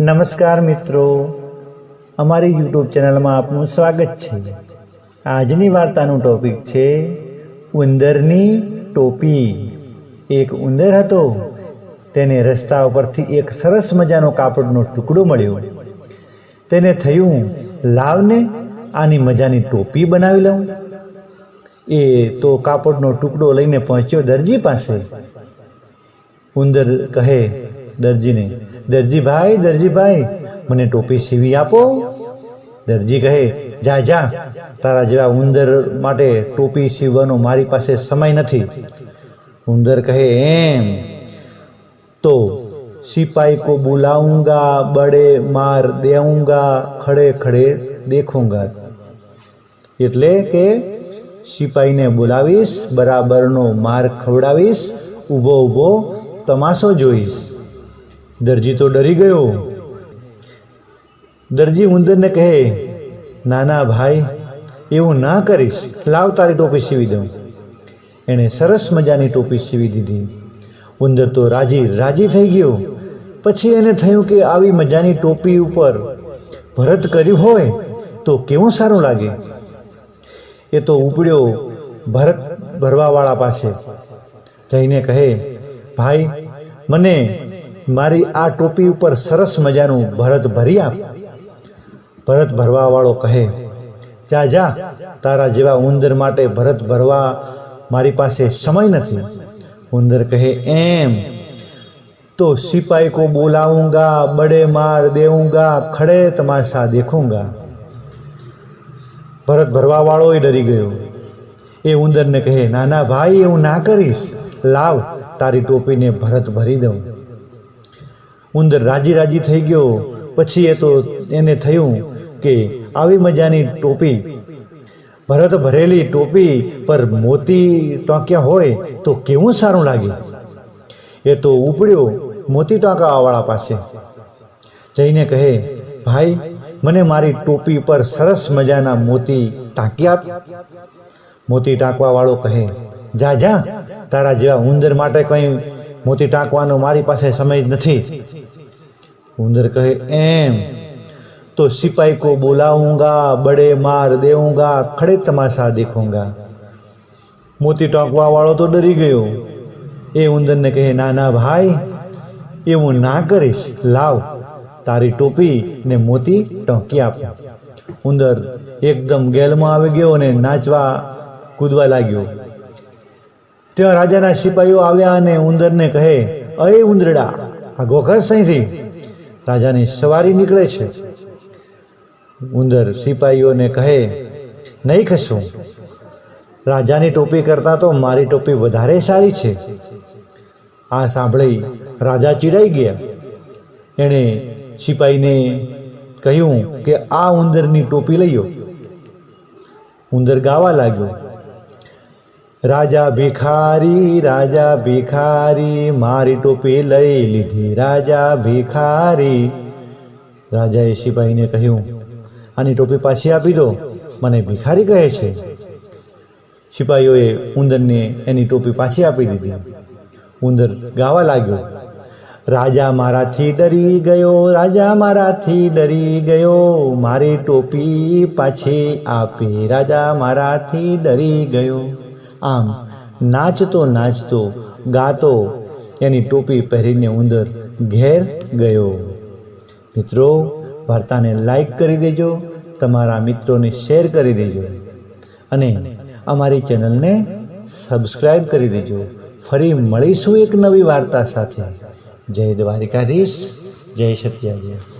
નમસ્કાર મિત્રો. અમારી યુટ્યુબ ચેનલમાં આપનું સ્વાગત છે. આજની વાર્તાનું ટોપિક છે, ઉંદરની ટોપી. એક ઉંદર હતો. તેને રસ્તા ઉપરથી એક સરસ મજાનો કાપડનો ટુકડો મળ્યો. તેને થયું, લાવને આની મજાની ટોપી બનાવી લઉં. એ તો કાપડનો ટુકડો લઈને પહોંચ્યો દરજી પાસે. ઉંદર કહે, દરજીને દરજીભાઈ દરજીભાઈ, મને ટોપી સીવી આપો. દરજી કહે, જા જા, તારા જેવા ઉંદર માટે ટોપી સીવવાનો મારી પાસે સમય નથી. ઉંદર કહે, એમ? તો સિપાઈ કો બુલાઉંગા, બડે માર દેઉંગા, ખડે ખડે દેખુંગા. એટલે કે સિપાઈને બોલાવીશ, બરાબરનો માર ખવડાવીશ, ઊભો ઊભો તમાશો જોઈશ. દરજી તો ડરી ગયો. દરજી ઉંદરને કહે, નાના ભાઈ, એવું ના કરીશ. લાવ તારી ટોપી સીવી દઉં. એણે સરસ મજાની ટોપી સીવી દીધી. ઉંદર તો રાજી રાજી થઈ ગયો. પછી એને થયું કે આવી મજાની ટોપી ઉપર ભરત કર્યું હોય તો કેવું સારું લાગે? એ તો ઉપડ્યો ભરત ભરવાવાળા પાસે. જઈને કહે, ભાઈ, મને મારી આ ટોપી ઉપર સરસ મજાનું ભરત ભરી આપ. ભરત ભરવાવાળો કહે, જા જા, તારા જેવા ઉંદર માટે ભરત ભરવા મારી પાસે સમય નથી. ઉંદર કહે, એમ तो सिपाही को बुलाऊंगा બડે માર देऊंगा ખડે तमाशा દેખુંગા. ભરત ભરવાવાળો એ ડરી ગયો. એ ઉંદરને કહે, નાના ભાઈ, એવું ના કરીશ. લાવ, તારી ટોપીને ભરત ભરી દઉં. ઉંદર રાજી રાજી થઈ ગયો. પછી એ તો એને થયું કે આવી મજાની ટોપી, ભરત ભરેલી ટોપી પર મોતી ટાંક્યા હોય તો કેવું સારું લાગે? એ તો ઉપડ્યો મોતી ટાંકાવાળા પાસે. જઈને કહે, ભાઈ, મને મારી ટોપી પર સરસ મજાના મોતી ટાંકી આપ. મોતી ટાંકવાવાળો કહે, જા જા, તારા જેવા ઉંદર માટે કંઈ મોતી ટાંકવાનો મારી પાસે સમય નથી. ઉંદર કહે, એમ, તો સિપાઈ કો બોલાઉંગા બડે માર દેઉંગા ખડે તમાશા દેખુંગા. મોતી ટાંકવા વાળો તો ડરી ગયો. એ ઉંદરને કહે ના ના ભાઈ હું ના કરીશ. લાવ, તારી ટોપી ને મોતી ટોંકી આપ. ઉંદર એકદમ ગેલમાં આવી ગયો અને નાચવા કૂદવા લાગ્યો. ત્યાં રાજાના સિપાહીઓ આવ્યા અને ઉંદરને કહે, અય ઉંદરડા, આ ગોખસ અહીંથી. રાજાની સવારી નીકળે છે. ઉંદર સિપાહીઓને કહે, નહીં ખસું રાજાની ટોપી કરતાં તો મારી ટોપી વધારે સારી છે. આ સાંભળી રાજા ચીડાઈ ગયા. એણે સિપાહીને કહ્યું કે, આ ઉંદરની ટોપી લઈયો ઉંદર ગાવા લાગ્યો. રાજા ભિખારી રાજા ભિખારી, મારી ટોપી લઈ લીધી. રાજા ભિખારી. રાજાએ સિપાહીને કહ્યું, આની ટોપી પાછી આપી દો. મને ભિખારી કહે છે. સિપાહીઓએ ઉંદરને એની ટોપી પાછી આપી દીધી. ઉંદર ગાવા લાગ્યો, રાજા મારાથી ડરી ગયો, રાજા મારાથી ડરી ગયો. મારી ટોપી પાછી આપી. રાજા મારાથી ડરી ગયો. આમ નાચતો નાચતો ગાતો એની ટોપી પહેરીને ઉંદર ઘેર ગયો. મિત્રો, વાર્તાને લાઈક કરી દેજો, તમારા મિત્રોને શેર કરી દેજો અને અમારી ચેનલને સબસ્ક્રાઈબ કરી દેજો. ફરી મળીશું એક નવી વાર્તા સાથે. જય દ્વારિકાધીશ, જય સત્યાગ્રહ.